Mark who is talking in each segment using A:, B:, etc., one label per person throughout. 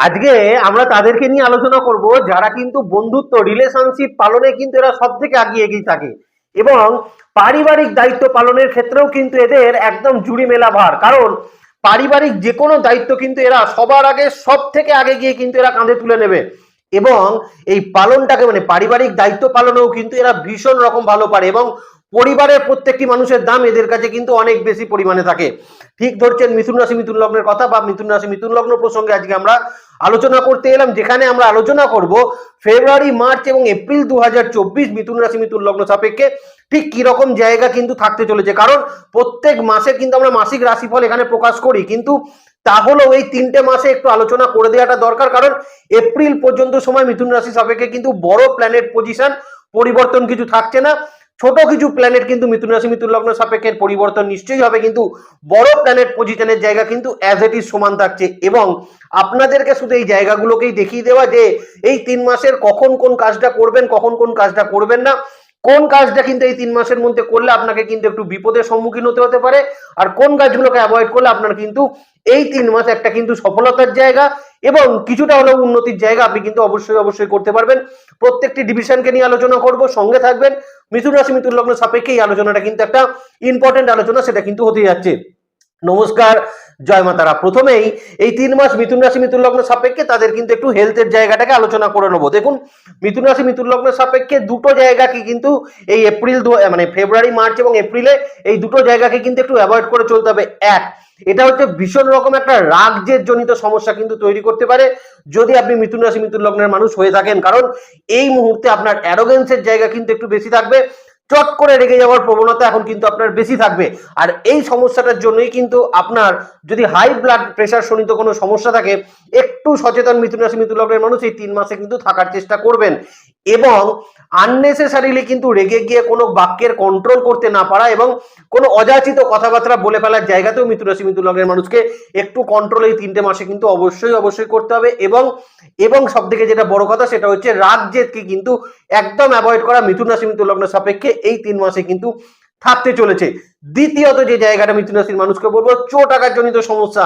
A: আজকে আমরা তাদেরকে নিয়ে আলোচনা করব যারা কিন্তু বন্ধুত্ব রিলেশনশিপ পালনে কিন্তু এরা সব থেকে আগিয়ে এগিয়ে থাকে এবং পারিবারিক দায়িত্ব পালনের ক্ষেত্রেও কিন্তু এদের একদম জুড়ি মেলা ভার। কারণ পারিবারিক যে কোনো দায়িত্ব কিন্তু এরা সবার আগে সব থেকে আগে গিয়ে কিন্তু এরা কাঁধে তুলে নেবে এবং এই পালনটাকে মানে পারিবারিক দায়িত্ব পালনেও কিন্তু এরা ভীষণ রকম ভালো পারে এবং পরিবারের প্রত্যেকটি মানুষের দাম এদের কাছে কিন্তু অনেক বেশি পরিমাণে থাকে। ঠিক ধরছেন মিথুন রাশি, মিথুন লগ্নের কথা বা মিথুন রাশি, মিথুন লগ্ন প্রসঙ্গে আজকে আমরা আলোচনা করতে এলাম, যেখানে আমরা আলোচনা করব ফেব্রুয়ারি, মার্চ এবং এপ্রিল দু হাজার চব্বিশ মিথুন রাশি, মিথুন লগ্ন সাপেক্ষে ঠিক কীরকম জায়গা কিন্তু থাকতে চলেছে। কারণ প্রত্যেক মাসে কিন্তু আমরা মাসিক রাশিফল এখানে প্রকাশ করি, কিন্তু তাহলেও এই তিনটে মাসে একটু আলোচনা করে দেওয়াটা দরকার। কারণ এপ্রিল পর্যন্ত সময় মিথুন রাশি সাপেক্ষে কিন্তু বড় প্ল্যানেট পজিশন পরিবর্তন কিছু থাকছে না। ছোট কিছু প্ল্যানেট কিন্তু মিথুন রাশি, মিথুন লগ্ন সাপেক্ষের পরিবর্তন নিশ্চয়ই হবে, কিন্তু বড় প্ল্যানেট পজিশনের জায়গা কিন্তু অ্যাজ ইট ইজ সমান থাকছে এবং আপনাদেরকে শুধু এই জায়গাগুলোকেই দেখিয়ে দেওয়া যে এই তিন মাসের কখন কোন কাজটা করবেন, কখন কোন কাজটা করবেন না, কোন কাজটা কিন্তু এই তিন মাসের মধ্যে করলে আপনাকে কিন্তু একটু বিপদের সম্মুখীন হতে হতে পারে, আর কোন কাজগুলোকে অ্যাভয়েড করলে আপনার কিন্তু এই তিন মাস একটা কিন্তু সফলতার জায়গা এবং কিছুটা হলেও উন্নতির জায়গা আপনি কিন্তু অবশ্যই অবশ্যই করতে পারবেন। প্রত্যেকটি ডিভিশনকে নিয়ে আলোচনা করব, সঙ্গে থাকবেন। মিথুন রাশি, মিথুন লগ্ন সাপেক্ষে এই আলোচনাটা কিন্তু একটা ইম্পর্টেন্ট আলোচনা, সেটা কিন্তু হতে যাচ্ছে। নমস্কার, জয় মাতারা। প্রথমেই এই তিন মাস মিথুন রাশি, মিথুন লগ্ন সাপেক্ষে তাদের কিন্তু একটু হেলথের জায়গাটাকে আলোচনা করে নেব। দেখুন, মিথুন রাশি, মিথুন লগ্ন সাপেক্ষে দুটো জায়গাকে কিন্তু এই এপ্রিল মানে ফেব্রুয়ারি, মার্চ এবং এপ্রিলে এই দুটো জায়গাকে কিন্তু একটু অ্যাভয়েড করে চলতে হবে। এক, এটা হচ্ছে ভীষণ রকম একটা রাগজের জনিত সমস্যা কিন্তু তৈরি করতে পারে যদি আপনি মিথুন রাশি, মিথুন লগ্নের মানুষ হয়ে থাকেন। কারণ এই মুহূর্তে আপনার অ্যারোগেন্সের জায়গা কিন্তু একটু বেশি থাকবে। চট করে রেগে যাওয়ার প্রবণতা এখন কিন্তু আপনার বেশি থাকবে। আর এই সমস্যাটার জন্যই কিন্তু আপনার যদি হাই ব্লাড প্রেশার শনিত কোনো সমস্যা থাকে, একটু সচেতন মিথুন রাশি মিথুন লগ্নের মানুষ এই তিন মাসে কিন্তু থাকার চেষ্টা করবেন। এবং আননেসেসারিলি কিন্তু রেগে গিয়ে কোনো বাক্যের কন্ট্রোল করতে না পারা এবং কোনো অযাচিত কথাবার্তা বলে ফেলার জায়গাতেও মিথুন রাশি লগ্নের মানুষকে একটু কন্ট্রোল এই তিনটে মাসে কিন্তু অবশ্যই অবশ্যই করতে হবে এবং এবং সব থেকে যেটা বড় কথা সেটা হচ্ছে রাগ জেদকে কিন্তু একদম অ্যাভয়েড করা মিথুন রাশি মিথুন লগ্ন সাপেক্ষে এই তিন মাসে কিন্তু থাকতে চলেছে। দ্বিতীয়ত যে জায়গাটা মিথুন রাশির মানুষকে বলব, চোট আঘাত জনিত সমস্যা।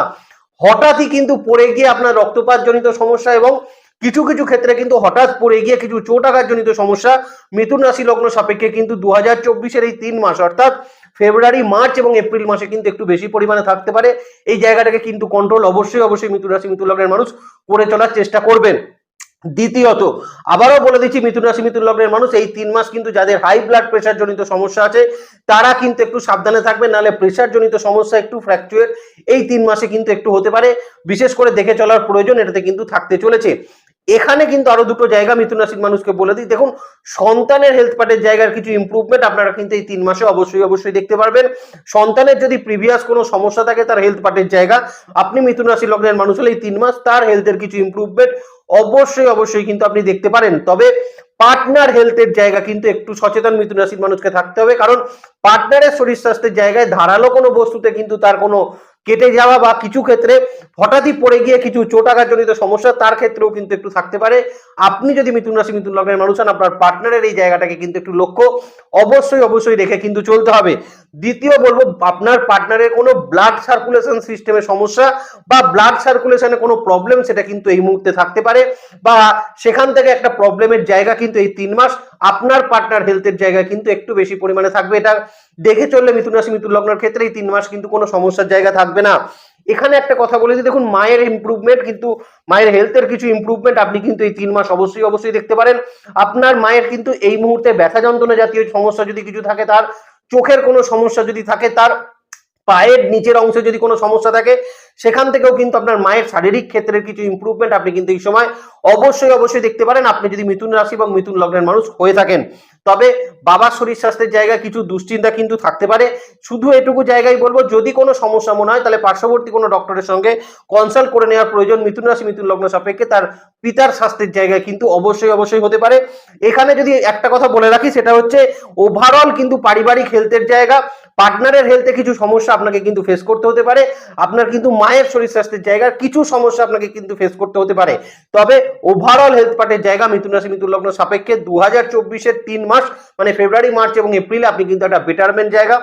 A: হঠাৎই কিন্তু পড়ে গিয়ে আপনার রক্তপাত জনিত সমস্যা এবং কিছু কিছু ক্ষেত্রে কিন্তু হঠাৎ পড়ে গিয়ে কিছু চোট আঘাত জনিত সমস্যা, মিথুন রাশি লগ্ন সাপেক্ষে কিন্তু দু হাজার চব্বিশের এই তিন মাস, অর্থাৎ ফেব্রুয়ারি, মার্চ এবং এপ্রিল মাসে কিন্তু একটু বেশি পরিমাণে থাকতে পারে। এই জায়গাটাকে কিন্তু কন্ট্রোল অবশ্যই অবশ্যই মিথুন রাশি, মিথুন লগ্নের মানুষ করে চলার চেষ্টা করবেন। দ্বিতীয়ত, আবারও বলে দিচ্ছি, মিথুন রাশি, মিথুন লগ্নের মানুষ এই তিন মাস কিন্তু যাদের হাই ব্লাড প্রেশার জনিত সমস্যা আছে, তারা কিন্তু একটু সাবধানে থাকবে নাহলে প্রেশার জনিত সমস্যা একটু ফ্র্যাকচুয়েট এই তিন মাসে কিন্তু একটু হতে পারে। বিশেষ করে দেখে চলার প্রয়োজন, এটাতে কিন্তু থাকতে চলেছে। এখানে কিন্তু আরও দুটো জায়গা মিথুন রাশির মানুষকে বলে দিই। দেখুন, সন্তানের হেলথ পার্টের জায়গার কিছু ইমপ্রুভমেন্ট আপনারা কিন্তু এই তিন মাসে অবশ্যই অবশ্যই দেখতে পারবেন। সন্তানের যদি প্রিভিয়াস কোনো সমস্যা থাকে তার হেলথ পার্টের জায়গা, আপনি মিথুন রাশি লগ্নের মানুষ হলে এই তিন মাস তার হেলথের কিছু ইমপ্রুভমেন্ট অবশ্যই অবশ্যই কিন্তু আপনি দেখতে পারেন। তবে পার্টনার হেলথের জায়গা কিন্তু একটু সচেতন মিথুন রাশির মানুষকে থাকতে হবে। কারণ পার্টনারের শরীর স্বাস্থ্যের জায়গায় ধারালো কোনো বস্তুতে কিন্তু তার কোনো কেটে যাওয়া বা কিছু ক্ষেত্রে হঠাৎই পড়ে গিয়ে কিছু চোটাঘাতজনিত সমস্যা, তার ক্ষেত্রেও কিন্তু একটু থাকতে পারে। আপনি যদি মিথুন রাশি, মিথুন লগ্নের মানুষ হন, আপনার পার্টনারের এই জায়গাটাকে কিন্তু একটু লক্ষ্য অবশ্যই অবশ্যই রেখে কিন্তু চলতে হবে। দ্বিতীয় বলব, আপনার পার্টনারের কোনো ব্লাড সার্কুলেশন সিস্টেমের সমস্যা বা ব্লাড সার্কুলেশনে কোনো প্রবলেম সেটা কিন্তু এই মুহূর্তে থাকতে পারে বা সেখান থেকে একটা প্রবলেমের জায়গা কিন্তু এই তিন মাস, আপনার পার্টনার হেলথের জায়গা কিন্তু একটু বেশি পরিমাণে থাকবে। এটা দেখে চললে মিথুন রাশি, মিথুন লগ্নের ক্ষেত্রে এই তিন মাস কিন্তু কোনো সমস্যার জায়গা থাকবে না। এখানে একটা কথা বলে দিই, দেখুন, মায়ের ইম্প্রুভমেন্ট কিন্তু, মায়ের হেলথের কিছু ইমপ্রুভমেন্ট আপনি কিন্তু এই তিন মাস অবশ্যই অবশ্যই দেখতে পারেন। আপনার মায়ের কিন্তু এই মুহূর্তে ব্যথা যন্ত্রণা জাতীয় সমস্যা যদি কিছু থাকে, তার চোখের কোনো সমস্যা যদি থাকে, তার পায়ের নিচের অংশে যদি কোনো সমস্যা থাকে, সেখান থেকেও কিন্তু আপনার মায়ের শারীরিক ক্ষেত্রের কিছু ইমপ্রুভমেন্ট আপনি কিন্তু এই সময় অবশ্যই অবশ্যই দেখতে পারেন। আপনি যদি মিথুন রাশি এবং মিথুন লগ্নের মানুষ হয়ে থাকেন তবে বাবার শরীর স্বাস্থ্যের জায়গায় কিছু দুশ্চিন্তা কিন্তু থাকতে পারে। শুধু এটুকু জায়গায় বলব, যদি কোনো সমস্যা মনে হয়, তাহলে পার্শ্ববর্তী কোনো ডক্টরের সঙ্গে কনসাল্ট করে নেওয়ার প্রয়োজন। মিথুন রাশি, মিথুন লগ্ন সাপেক্ষে তার পিতার স্বাস্থ্যের জায়গায় কিন্তু অবশ্যই অবশ্যই হতে পারে। এখানে যদি একটা কথা বলে রাখি, সেটা হচ্ছে ওভারঅল কিন্তু পারিবারিক হেলথের জায়গা। পার্টনারের হেলথে কিছু সমস্যা আপনাকে কিন্তু ফেস করতে হতে পারে। আপনার কিন্তু মায়ের শরীর স্বাস্থ্যের জায়গার কিছু সমস্যা আপনাকে কিন্তু ফেস করতে হতে পারে। তবে ওভারঅল হেলথ পার্টের জায়গা মিথুন রাশি, মিথুন লগ্ন সাপেক্ষে দু হাজার চব্বিশের তিন মাস মানে ফেব্রুয়ারি মার্চ এবং এপ্রিলে আপনি কিন্তু একটা বেটারমেন্ট জায়গা।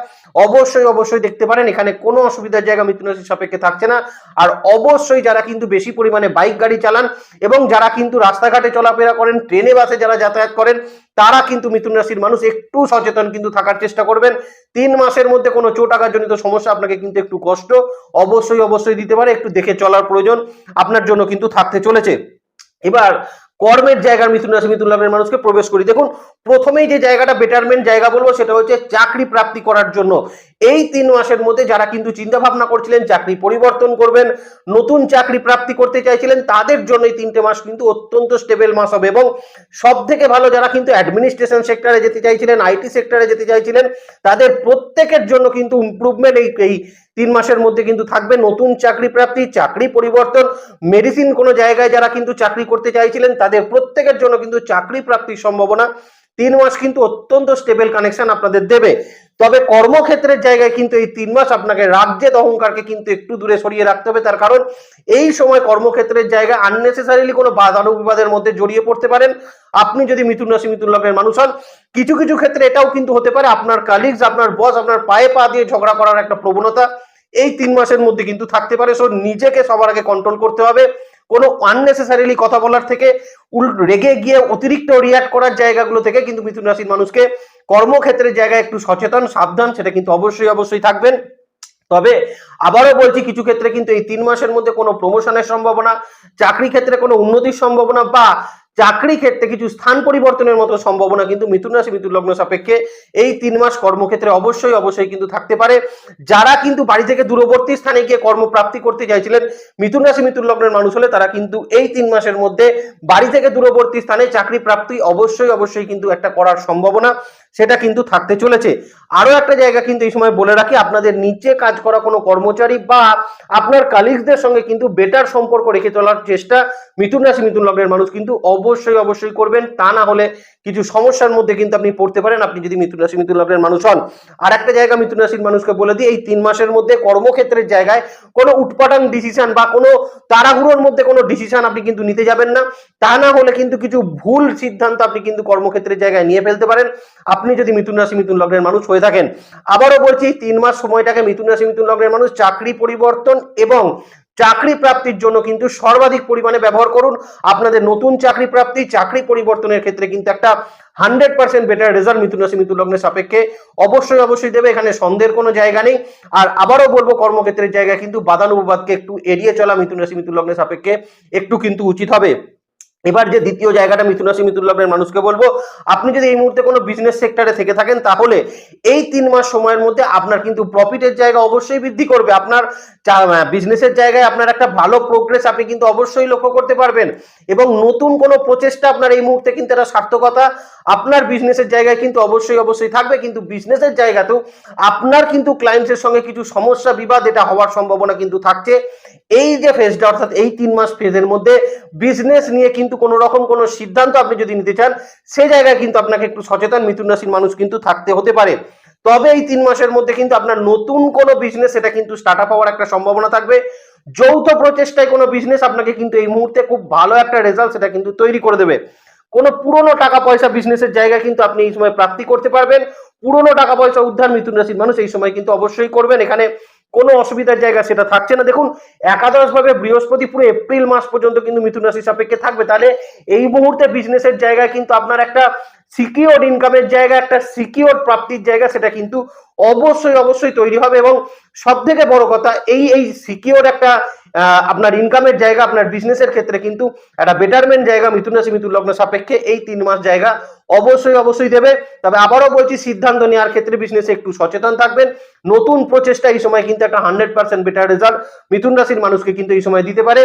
A: অবশ্যই অবশ্যই দেখতে পারেন, এখানে কোনো অসুবিধার জায়গা মিথুন রাশির সাপেক্ষে থাকছে না। আর অবশ্যই যারা কিন্তু বেশি পরিমাণে বাইক গাড়ি চালান এবং যারা কিন্তু রাস্তাঘাটে চলাফেরা করেন, ট্রেনে, বাসে যারা যাতায়াত করেন তারা কিন্তু মিথুন রাশির মানুষ একটু সচেতন কিন্তু থাকার চেষ্টা করবেন। তিন মাসের মধ্যে কোনো চোট আঘাতজনিত সমস্যা আপনাকে কিন্তু একটু কষ্ট অবশ্যই অবশ্যই দিতে পারে। একটু দেখে চলার প্রয়োজন আপনার জন্য কিন্তু থাকতে চলেছে। এবার কর্মের জায়গার মিথুন রাশি, মিথুন লগ্নের মানুষকে প্রবেশ করি। দেখুন, প্রথমেই যে জায়গাটা বেটারমেন্ট জায়গা বলব, সেটা হচ্ছে চাকরি প্রাপ্তি করার জন্য। এই তিন মাসের মধ্যে যারা কিন্তু চিন্তা ভাবনা করছিলেন, চাকরি পরিবর্তন করবেন, নতুন চাকরি প্রাপ্তি করতে চাইছিলেন, তাদের জন্য এই তিনটে মাস কিন্তু অত্যন্ত স্টেবল মাস হবে। এবং সব থেকে ভালো যারা কিন্তু অ্যাডমিনিস্ট্রেশন সেক্টরে যেতে চাইছিলেন আইটি সেক্টরে যেতে চাইছিলেন, তাদের প্রত্যেকের জন্য কিন্তু ইম্প্রুভমেন্ট এই এই তিন মাসের মধ্যে কিন্তু থাকবে নতুন চাকরি প্রাপ্তি, চাকরি পরিবর্তন। মেডিসিন কোনো জায়গায় যারা কিন্তু চাকরি করতে চাইছিলেন, তাদের প্রত্যেকের জন্য কিন্তু চাকরি প্রাপ্তির সম্ভাবনা তিন মাস কিন্তু অত্যন্ত স্টেবল কানেকশন আপনাদের দেবে। তবে কর্মক্ষেত্রের জায়গায় কিন্তু এই তিন মাস আপনাকে রাজ্যের অহংকারকে কিন্তু একটু দূরে সরিয়ে রাখতে হবে। তার কারণ এই সময় কর্মক্ষেত্রের জায়গায় আননেসেসারিলি কোনো বাদানুবিবাদের মধ্যে জড়িয়ে পড়তে পারেন। আপনি যদি মিথুন রাশি, মিথুন লগ্নের মানুষ হন, কিছু কিছু ক্ষেত্রে এটাও কিন্তু হতে পারে আপনার কালিগস আপনার বস আপনার পায়ে পা দিয়ে ঝগড়া করার একটা প্রবণতা। এই তিন মাসের মধ্যে কিন্তু থাকতে পারে। সো নিজেকে সবার আগে কন্ট্রোল করতে হবে। কোনো আননেসেসারিলি কথা বলার থেকে রেগে গিয়ে অতিরিক্ত রিয়াক্ট করার জায়গাগুলো থেকে কিন্তু মিথুন রাশির মানুষকে কর্মক্ষেত্রের জায়গায় একটু সচেতন, সাবধান, সেটা কিন্তু অবশ্যই অবশ্যই থাকবেন। তবে আবারও বলছি, কিছু ক্ষেত্রে কিন্তু এই তিন মাসের মধ্যে কোনো প্রমোশনের সম্ভাবনা, চাকরি ক্ষেত্রে কোনো উন্নতির সম্ভাবনা বা চাকরি ক্ষেত্রে কিছু স্থান পরিবর্তনের মতো সম্ভাবনা কিন্তু মিথুন রাশি, মিথুন লগ্ন সাপেক্ষে এই তিন মাস কর্মক্ষেত্রে অবশ্যই অবশ্যই কিন্তু থাকতে পারে। যারা কিন্তু বাড়ি থেকে দূরবর্তী স্থানে গিয়ে কর্মপ্রাপ্তি করতে চাইছিলেন, মিথুন রাশি, মিথুন লগ্নের মানুষ হলে তারা কিন্তু এই তিন মাসের মধ্যে বাড়ি থেকে দূরবর্তী স্থানে চাকরি প্রাপ্তি অবশ্যই অবশ্যই কিন্তু একটা করার সম্ভাবনা। সেটা কিন্তু থাকতে চলেছে। আরও একটা জায়গা কিন্তু এই সময় বলে রাখি, আপনাদের নিচে কাজ করা কোনো কর্মচারী বা আপনার কালিগদের সঙ্গে কিন্তু বেটার সম্পর্ক রেখে চলার চেষ্টা মিথুন রাশি মিথুন লগ্নের মানুষ কিন্তু অবশ্যই অবশ্যই করবেন। তা না হলে কিছু সমস্যার মধ্যে কিন্তু আপনি পড়তে পারেন। আপনি যদি মিথুন রাশি, মিথুন লগ্নের মানুষ হন আর একটা জায়গা মিথুন রাশির মানুষকে বলে দিই, এই তিন মাসের মধ্যে কর্মক্ষেত্রের জায়গায় কোনো উটপাটাং ডিসিশন বা কোনো তাড়াহুড়োর মধ্যে কোনো ডিসিশন আপনি কিন্তু নিতে যাবেন না। তা না হলে কিন্তু কিছু ভুল সিদ্ধান্ত আপনি কিন্তু কর্মক্ষেত্রের জায়গায় নিয়ে ফেলতে পারেন। আপনি যদি মিথুন রাশি, মিথুন লগ্নের মানুষ হয়ে থাকেন, আবারও বলছি তিন মাস সময়টাকে মিথুন রাশি, মিথুন লগ্নের মানুষ চাকরি পরিবর্তন এবং চাকরি প্রাপ্তির জন্য কিন্তু সর্বাধিক পরিমাণে ব্যবহার করুন। আপনাদের নতুন চাকরি প্রাপ্তি, চাকরি পরিবর্তনের ক্ষেত্রে কিন্তু একটা হান্ড্রেড পার্সেন্ট বেটার রেজাল্ট মিথুন রাশি, মিথুন লগ্নের সাপেক্ষে অবশ্যই অবশ্যই দেবে, এখানে সন্দেহের কোনো জায়গা নেই। আর আবারও বলব, কর্মক্ষেত্রের জায়গা কিন্তু বাদানুবাদকে একটু এড়িয়ে চলা মিথুন রাশি, মিথুন লগ্নের সাপেক্ষে একটু কিন্তু উচিত হবে। এবার যে দ্বিতীয় জায়গাটা মিথুন রাশি মিথুন লগ্নের মানুষকে বলব, আপনি যদি এই মুহূর্তে কোনো বিজনেস সেক্টরে থেকে থাকেন, তাহলে এই তিন মাস সময়ের মধ্যে আপনার কিন্তু প্রফিটের জায়গা অবশ্যই বৃদ্ধি করবে। আপনার বিজনেসের জায়গায় আপনার একটা ভালো প্রোগ্রেস আপনি কিন্তু অবশ্যই লক্ষ্য করতে পারবেন। এবং নতুন কোনো প্রচেষ্টা আপনার এই মুহূর্তে কিন্তু একটা সার্থকতা আপনার বিজনেসের জায়গায় কিন্তু অবশ্যই অবশ্যই থাকবে। কিন্তু বিজনেসের জায়গাতেও আপনার কিন্তু ক্লায়েন্টসের সঙ্গে কিছু সমস্যা, বিবাদ, এটা হওয়ার সম্ভাবনা কিন্তু থাকছে। এই যে ফেজটা অর্থাৎ এই তিন মাস ফেজের মধ্যে বিজনেস নিয়ে কিন্তু কোনো রকম কোনো সিদ্ধান্ত আপনি যদি নিতে চান সেই জায়গায় কিন্তু আপনাকে একটু সচেতন মিথুন রাশির মানুষ কিন্তু থাকতে হতে পারে। তবে এই তিন মাসের মধ্যে কিন্তু আপনার নতুন কোনো বিজনেস সেটা কিন্তু স্টার্ট আপ হওয়ার একটা সম্ভাবনা থাকবে। যৌথ প্রচেষ্টায় কোনো বিজনেস আপনাকে কিন্তু এই মুহূর্তে খুব ভালো একটা রেজাল্ট সেটা কিন্তু তৈরি করে দেবে। কোনো পুরনো টাকা পয়সা বিজনেসের জায়গায় কিন্তু আপনি এই সময় প্রাপ্তি করতে পারবেন। পুরনো টাকা পয়সা উদ্ধার মিথুন রাশির মানুষ এই সময় কিন্তু অবশ্যই করবেন। এখানে কোনো অসুবিধার জায়গা সেটা থাকছে না। দেখুন একাদশ ভাবে বৃহস্পতি পুরো এপ্রিল মাস পর্যন্ত কিন্তু মিথুন রাশি সাপেক্ষে থাকবে। তাহলে এই মুহূর্তে বিজনেসের জায়গায় কিন্তু আপনার একটা সিকিওর ইনকামের জায়গা, একটা সিকিওর প্রাপ্তির জায়গা সেটা কিন্তু অবশ্যই অবশ্যই তৈরি হবে এবং সব থেকে বড় কথা, এই এই সিকিওর একটা আপনার ইনকামের জায়গা, আপনার বিজনেসের ক্ষেত্রে কিন্তু একটা বেটারমেন্ট জায়গা মিথুন রাশি, মিথুন লগ্ন সাপেক্ষে এই তিন মাস জায়গা অবশ্যই অবশ্যই দেবে। তবে আবারও বলছি, সিদ্ধান্ত নেওয়ার ক্ষেত্রে বিজনেসে একটু সচেতন থাকবেন। নতুন প্রচেষ্টা এই সময় কিন্তু একটা হান্ড্রেড পার্সেন্ট বেটার রেজাল্ট মিথুন রাশির মানুষকে কিন্তু এই সময় দিতে পারে।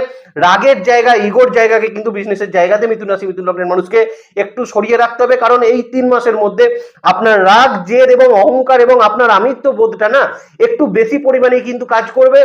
A: রাগের জায়গা ইগোর জায়গাকে কিন্তু বিজনেসের জায়গাতে মিথুন রাশি, মিথুন লগ্নের মানুষকে একটু সরিয়ে রাখতে হবে। কারণ এই তিন মাসের মধ্যে আপনার রাগ, জেদ এবং অহংকার এবং আপনার আমিত্ব বোধটা না একটু বেশি পরিমাণে কিন্তু কাজ করবে।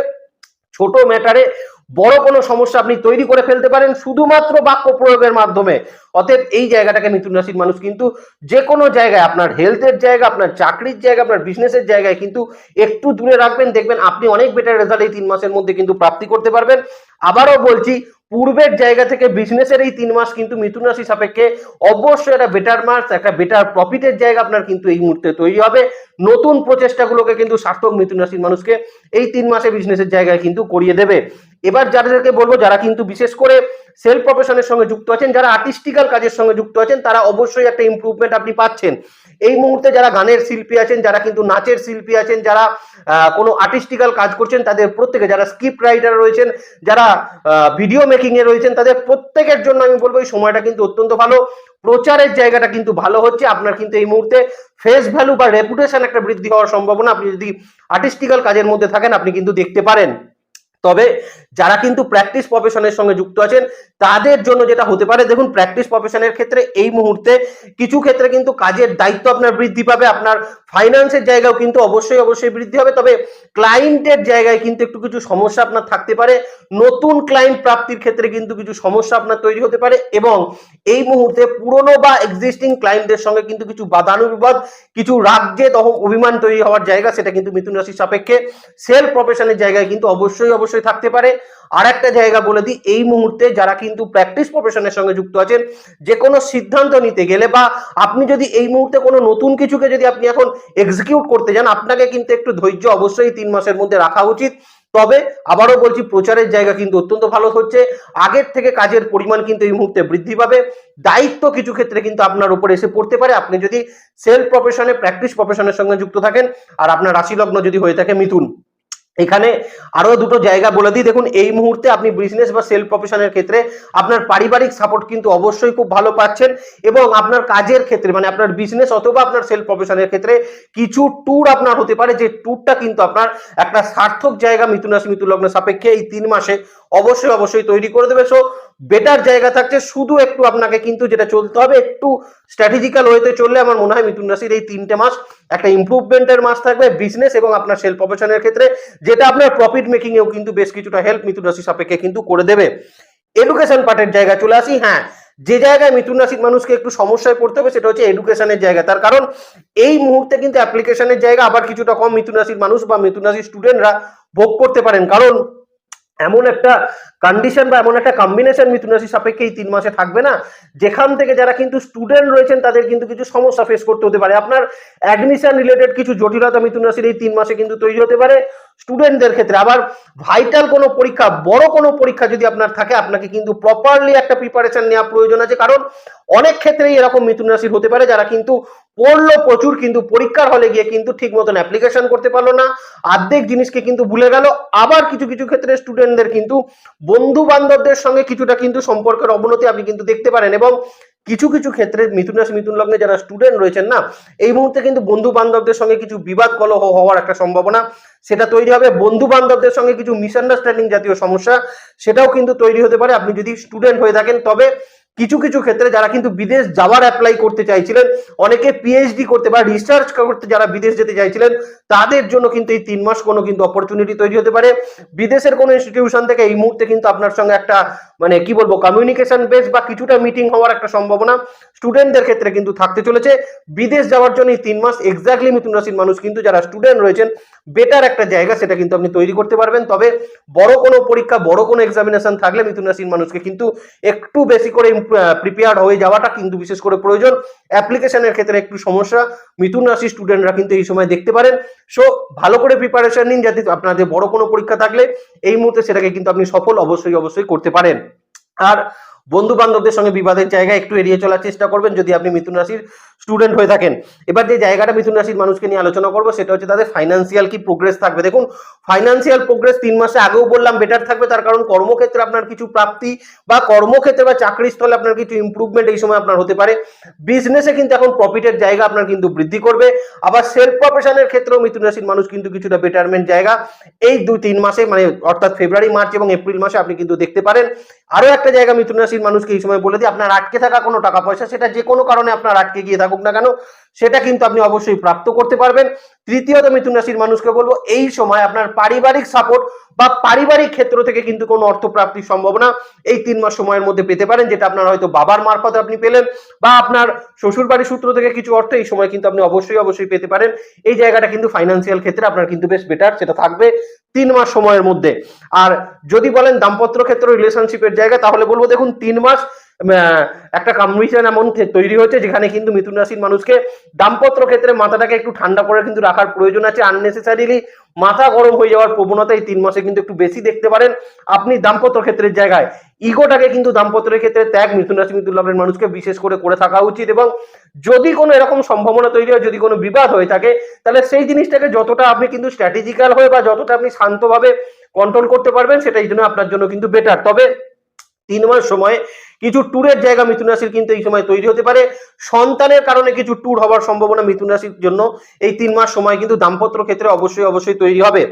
A: ছোট ম্যাটারে বড় কোনো সমস্যা আপনি তৈরি করে ফেলতে পারেন শুধুমাত্র বাক্য প্রয়োগের মাধ্যমে। অতএব এই জায়গাটাকে মিথুন রাশির মানুষ কিন্তু যে কোনো জায়গায়, আপনার হেলথের জায়গা, আপনার চাকরির জায়গা, আপনার বিজনেসের জায়গায় কিন্তু একটু দূরে রাখবেন। দেখবেন আপনি অনেক বেটার রেজাল্ট এই তিন মাসের মধ্যে কিন্তু প্রাপ্তি করতে পারবেন। আবারও বলছি, পূর্বের জায়গা থেকে বিজনেসের এই তিন মাস কিন্তু মিথুন রাশি সাপেক্ষে অবশ্যই একটা বেটার মাস একটা বেটার প্রফিটের জায়গা আপনার কিন্তু এই মুহূর্তে তৈরি হবে। নতুন প্রচেষ্টাগুলোকে কিন্তু সার্থক মিথুন রাশির মানুষকে এই তিন মাসে বিজনেসের জায়গায় কিন্তু করিয়ে দেবে। এবার যাদেরকে বলব, যারা কিন্তু বিশেষ করে সেলফ প্রফেশনের সঙ্গে যুক্ত আছেন, যারা আর্টিস্টিক্যাল কাজের সঙ্গে যুক্ত আছেন, তারা অবশ্যই একটা ইমপ্রুভমেন্ট আপনি পাচ্ছেন। এই মুহূর্তে যারা গানের শিল্পী আছেন, যারা কিন্তু নাচের শিল্পী আছেন, যারা কোনো আর্টিস্টিক্যাল কাজ করছেন, তাদের প্রত্যেকে যারা স্ক্রিপ্ট রাইটার রয়েছেন, যারা ভিডিও মেকিং এ রয়েছেন, তাদের প্রত্যেকের জন্য আমি বলব এই সময়টা কিন্তু অত্যন্ত ভালো। প্রচারের জায়গাটা কিন্তু ভালো হচ্ছে। আপনার কিন্তু এই মুহূর্তে ফেস ভ্যালু বা রেপুটেশন একটা বৃদ্ধি হওয়ার সম্ভাবনা। আপনি যদি আর্টিস্টিক্যাল কাজের মধ্যে থাকেন, আপনি কিন্তু দেখতে পারেন। তবে যারা কিন্তু প্র্যাকটিস প্রফেশনের সঙ্গে যুক্ত আছেন, তাদের জন্য যেটা হতে পারে, দেখুন প্র্যাকটিস প্রফেশনের ক্ষেত্রে এই মুহূর্তে কিছু ক্ষেত্রে কিন্তু কাজের দায়িত্ব আপনার বৃদ্ধি পাবে, আপনার ফাইন্যান্সের জায়গাও কিন্তু অবশ্যই অবশ্যই বৃদ্ধি হবে, তবে ক্লায়েন্টের জায়গায় কিন্তু একটু কিছু সমস্যা আপনার থাকতে পারে, নতুন ক্লায়েন্ট প্রাপ্তির ক্ষেত্রে কিন্তু কিছু সমস্যা আপনার তৈরি হতে পারে এবং এই মুহূর্তে পুরনো বা এক্সিস্টিং ক্লায়েন্টদের সঙ্গে কিন্তু কিছু বাদানুবিবাদ কিছু রাজ্যে তখন অভিমান তৈরি হওয়ার জায়গা, সেটা কিন্তু মিথুন রাশির সাপেক্ষে সেলফ প্রফেশনের জায়গায় কিন্তু অবশ্যই অবশ্যই থাকতে পারে। আর একটা জায়গা বলে দিই, এই মুহূর্তে যারা কিন্তু প্র্যাকটিস প্রফেশনের সঙ্গে যুক্ত আছেন যে কোনো সিদ্ধান্ত নিতে গেলে বা আপনি যদি এই মুহূর্তে কোনো নতুন কিছুকে যদি আপনি এখন এক্সিকিউট করতে যান, আপনাকে কিন্তু একটু ধৈর্য অবশ্যই তিন মাসের মধ্যে রাখা উচিত। তবে আবারও বলছি, প্রচারের জায়গা কিন্তু অত্যন্ত ভালো হচ্ছে। আগের থেকে কাজের পরিমাণ কিন্তু এই মুহূর্তে বৃদ্ধি পাবে। দায়িত্ব কিছু ক্ষেত্রে কিন্তু আপনার উপর এসে পড়তে পারে। আপনি যদি সেলফ প্রফেশনে প্র্যাকটিস প্রফেশনের সঙ্গে যুক্ত থাকেন, আর আপনার রাশি লগ্ন যদি হয়ে থাকে, মিথুন। এখানে আরও দুটো জায়গা বলে দিই। দেখুন, এই মুহূর্তে আপনি বিজনেস বা সেলফ প্রফেশনের ক্ষেত্রে আপনার পারিবারিক সাপোর্ট কিন্তু অবশ্যই খুব ভালো পাচ্ছেন এবং আপনার কাজের ক্ষেত্রে মানে আপনার বিজনেস অথবা আপনার সেলফ প্রফেশনের ক্ষেত্রে কিছু ট্যুর আপনার হতে পারে। যে ট্যুরটা কিন্তু আপনার একটা সার্থক জায়গা মিথুন রাশি মিথুন লগ্ন সাপেক্ষে এই তিন মাসে অবশ্যই অবশ্যই তৈরি করে দেবে। সো বেটার জায়গা থাকছে। শুধু একটু আপনাকে কিন্তু যেটা চলতে হবে, একটু স্ট্র্যাটেজিক্যাল ওয়েতে চললে আমার মনে হয় মিথুন রাশির এই তিনটে মাস একটা ইমপ্রুভমেন্টের মাস থাকবে বিজনেস এবং আপনার সেলফ প্রফেশনের ক্ষেত্রে, যেটা আপনার প্রফিট মেকিংয়েও কিন্তু বেশ কিছুটা হেল্প মিথুন রাশি সাপেক্ষে কিন্তু করে দেবে। এডুকেশন পার্টের জায়গা চলে আসি। হ্যাঁ যে জায়গায় মিথুন রাশির মানুষকে একটু সমস্যায় পড়তে হবে, সেটা হচ্ছে এডুকেশনের জায়গা। তার কারণ, এই মুহূর্তে কিন্তু অ্যাপ্লিকেশনের জায়গা আবার কিছুটা কম মিথুন রাশির মানুষ বা মিথুন রাশির স্টুডেন্টরা ভোগ করতে পারেন। কারণ এমন একটা কন্ডিশন বা এমন একটা কম্বিনেশন মিথুন রাশি সাপেক্ষে এই তিন মাসে থাকবে না। যেখান থেকে যারা কিন্তু স্টুডেন্ট রয়েছেন, তাদের কিন্তু কিছু সমস্যা ফেস করতে হতে পারে। আপনার অ্যাডমিশন রিলেটেড কিছু জটিলতা মিথুন রাশির এই তিন মাসে কিন্তু তৈরি হতে পারে। স্টুডেন্টদের ক্ষেত্রে। আবার ভাইটাল কোনো পরীক্ষা, বড় কোনো পরীক্ষা যদি আপনার থাকে, আপনাকে কিন্তু প্রপারলি একটা প্রিপারেশন নেওয়া প্রয়োজন আছে। কারণ অনেক ক্ষেত্রেই এরকম মিথুন রাশির হতে পারে, যারা কিন্তু পড়ল প্রচুর, কিন্তু পরীক্ষার হলে গিয়ে কিন্তু ঠিক মতন অ্যাপ্লিকেশন করতে পারল না। অর্ধেক জিনিসকে কিন্তু ভুলে গেল। আবার কিছু কিছু ক্ষেত্রে স্টুডেন্টদের কিন্তু বন্ধু বান্ধবদের সঙ্গে কিছুটা কিন্তু সম্পর্কের অবনতি আপনি কিন্তু দেখতে পারেন এবং কিছু কিছু ক্ষেত্রে মিথুন রাশি, মিথুন লগ্নে যারা স্টুডেন্ট রয়েছেন না, এই মুহূর্তে কিন্তু বন্ধু বান্ধবদের সঙ্গে কিছু বিবাদ কলহ হওয়ার একটা সম্ভাবনা, সেটা তৈরি হবে। বন্ধু বান্ধবদের সঙ্গে কিছু মিসআন্ডারস্ট্যান্ডিং জাতীয় সমস্যা, সেটাও কিন্তু তৈরি হতে পারে। আপনি যদি স্টুডেন্ট হয়ে থাকেন, তবে কিছু কিছু ক্ষেত্রে যারা কিন্তু বিদেশ যাওয়ার অ্যাপ্লাই করতে চাইছিলেন, অনেকে পিএইচডি করতে বা রিসার্চ করতে যারা বিদেশ যেতে চাইছিলেন, তাদের জন্য কিন্তু এই তিন মাস কোনো কিন্তু অপরচুনিটি তৈরি হতে পারে। বিদেশের কোনো ইনস্টিটিউশন থেকে এই মুহূর্তে কিন্তু আপনার সঙ্গে একটা মানে কি বলব কমিউনিকেশন বেস বা কিছুটা মিটিং হওয়ার একটা সম্ভাবনা স্টুডেন্টদের ক্ষেত্রে কিন্তু থাকতে চলেছে। বিদেশ যাওয়ার জন্য এই তিন মাস এক্স্যাক্টলি মিথুন রাশির মানুষ কিন্তু যারা স্টুডেন্ট রয়েছেন বেটার একটা জায়গা সেটা কিন্তু আপনি তৈরি করতে পারবেন। তবে বড় কোনো পরীক্ষা, বড় কোনো এক্সামিনেশন থাকলে মিথুন রাশির মানুষকে কিন্তু একটু বেশি করে প্রিপেয়ার হয়ে যাওয়াটা কিন্তু বিশেষ করে প্রয়োজন। অ্যাপ্লিকেশনের ক্ষেত্রে একটু সমস্যা। মিথুন রাশি স্টুডেন্টরা কিন্তু এই সময় দেখতে পারেন। সো ভালো করে প্রিপারেশন নিন যাতে আপনাদের বড় কোনো পরীক্ষা থাকলে। এই মুহূর্তে সেটাকে কিন্তু আপনি সফল অবশ্যই অবশ্যই করতে পারেন। আর বন্ধু বান্ধবদের সঙ্গে বিবাদের জায়গা একটু এড়িয়ে চলার চেষ্টা করবেন, যদি আপনি মিথুন রাশির স্টুডেন্ট হয়ে থাকেন। এবার যে জায়গাটা মিথুন রাশির মানুষকে নিয়ে আলোচনা করব, সেটা হচ্ছে তাদের ফাইন্যান্সিয়াল কি প্রোগ্রেস থাকবে। দেখুন ফাইন্যান্সিয়াল প্রোগ্রেস তিন মাসে আগেও বললাম বেটার থাকবে তার কারণ কর্মক্ষেত্রে আপনার কিছু প্রাপ্তি বা কর্মক্ষেত্রে বা চাকরির স্থলে আপনার কিছু ইমপ্রুভমেন্ট এই সময় আপনার হতে পারে। বিজনেসে কিন্তু এখন প্রফিটের জায়গা আপনার কিন্তু বৃদ্ধি করবে। আবার সেলফ প্রফেশনের ক্ষেত্রেও মিথুন রাশির মানুষ কিন্তু কিছুটা বেটারমেন্ট জায়গা। এই দুই তিন মাসে মানে অর্থাৎ ফেব্রুয়ারি মার্চ এবং এপ্রিল মাসে আপনি কিন্তু দেখতে পারেন। আরও একটা জায়গা মিথুন রাশির মানুষকে এই সময় বলে দিই, আপনার আটকে থাকা কোনো টাকা পয়সা, সেটা যে কোনো কারণে আপনার আটকে গিয়ে থাকুক না কেন সেটা কিন্তু আপনি অবশ্যই প্রাপ্ত করতে পারবেন। তৃতীয়ত মিথুন রাশির মানুষকে বলব, এই সময় আপনার পারিবারিক সাপোর্ট বা পারিবারিক ক্ষেত্র থেকে কিন্তু কোনো অর্থ প্রাপ্তির সম্ভাবনা এই তিন মাস সময়ের মধ্যে পেতে পারেন, যেটা আপনার হয়তো বাবার মারফত আপনি পেলেন বা আপনার শ্বশুর বাড়ির সূত্র থেকে কিছু অর্থ এই সময় কিন্তু আপনি অবশ্যই অবশ্যই পেতে পারেন। এই জায়গাটা কিন্তু ফাইন্যান্সিয়াল ক্ষেত্রে আপনার কিন্তু বেশ বেটার সেটা থাকবে তিন মাস সময়ের মধ্যে। আর যদি বলেন দাম্পত্য ক্ষেত্র রিলেশনশিপের জায়গা, তাহলে বলব দেখুন, তিন মাস একটা কম্বিশন এমন তৈরি হয়েছে যেখানে কিন্তু মিথুন রাশির মানুষকে দাম্পত্য ক্ষেত্রে মাথাটাকে একটু ঠান্ডা করে কিন্তু রাখার প্রয়োজন আছে। আননেসেসারিলি মাথা গরম হয়ে যাওয়ার প্রবণতা এই তিন মাসে কিন্তু একটু বেশি দেখতে পারেন। আপনি দাম্পত্য ক্ষেত্রের জায়গায় ইগোটাকে কিন্তু দাম্পত্যের ক্ষেত্রে ত্যাগ, মিথুন রাশি, মিথুন লগ্নের মানুষকে বিশেষ করে করে থাকা উচিত এবং যদি কোনো এরকম সম্ভাবনা তৈরি হয়, যদি কোনো বিবাদ হয়ে থাকে, তাহলে সেই জিনিসটাকে যতটা আপনি কিন্তু স্ট্র্যাটেজিক্যাল হয়ে বা যতটা আপনি শান্তভাবে কন্ট্রোল করতে পারবেন সেটা এই জন্য আপনার জন্য কিন্তু বেটার তবে তিন মাস সময় কিছু ট্যুরের জায়গা মিথুন রাশির কিন্তু এই সময় তৈরি হতে পারে। সন্তানের কারণে কিছু ট্যুর হওয়ার সম্ভাবনা মিথুন রাশির জন্য এই তিন মাস সময় কিন্তু দাম্পত্য ক্ষেত্রে অবশ্যই অবশ্যই তৈরি হবে।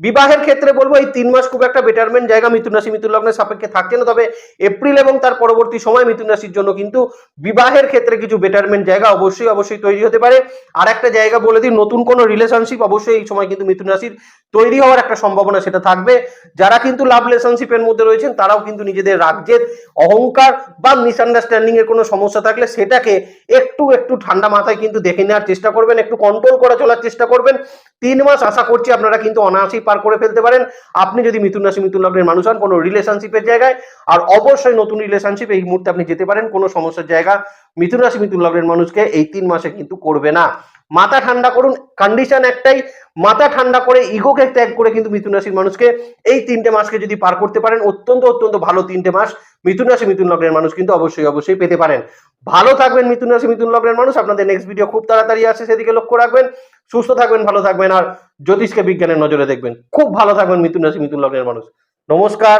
A: বিবাহের ক্ষেত্রে বলব, এই তিন মাস খুব একটা বেটারমেন্ট জায়গা মিথুন রাশি। মিথুন লগ্নের সাপেক্ষে থাকছে না, তবে এপ্রিল এবং তার পরবর্তী সময় মিথুন রাশির জন্য কিন্তু বিবাহের ক্ষেত্রে কিছু বেটারমেন্ট জায়গা অবশ্যই অবশ্যই তৈরি হতে পারে। আর একটা জায়গা বলে দিই, নতুন কোনো রিলেশনশিপ অবশ্যই এই সময় কিন্তু মিথুন রাশির তৈরি হওয়ার একটা সম্ভাবনা সেটা থাকবে। যারা কিন্তু লাভ রিলেশনশিপের মধ্যে রয়েছেন, তারাও কিন্তু নিজেদের রাগজেদ, অহংকার বা মিসআন্ডারস্ট্যান্ডিং এর কোনো সমস্যা থাকলে সেটাকে একটু একটু ঠান্ডা মাথায় কিন্তু দেখে নেওয়ার চেষ্টা করবেন, একটু কন্ট্রোল করে চলার চেষ্টা করবেন। তিন মাস আশা করছি আপনারা কিন্তু অনায়াসেই পার করে ফেলতে পারেন। আপনি যদি মিথুন রাশি, মিথুন লগ্নের মানুষ হন, কোনো রিলেশনশিপের জায়গায়, আর অবশ্যই নতুন রিলেশনশিপ এই মুহূর্তে আপনি যেতে পারেন, কোনো সমস্যার জায়গা মিথুন রাশি, মিথুন লগ্নের মানুষকে এই তিন মাসে কিন্তু করবে না। মাথা ঠান্ডা করুন কন্ডিশন একটাই, মাথা ঠান্ডা করে ইগোকে ত্যাগ করে কিন্তু মিথুন রাশির মানুষকে এই তিনটে মাসকে যদি পার করতে পারেন, অত্যন্ত অত্যন্ত ভালো তিনটে মাস মিথুন রাশি, মিথুন লগ্নের মানুষ কিন্তু অবশ্যই অবশ্যই পেতে পারেন। ভালো থাকবেন মিথুন রাশি, মিথুন লগ্নের মানুষ। আপনাদের নেক্সট ভিডিও খুব তাড়াতাড়ি আসে, সেদিকে লক্ষ্য রাখবেন। সুস্থ থাকবেন, ভালো থাকবেন, আর জ্যোতিষকে বিজ্ঞানের নজরে দেখবেন। খুব ভালো থাকবেন মিথুন রাশি, মিথুন লগ্নের মানুষ। নমস্কার,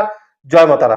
A: জয় মাতারা।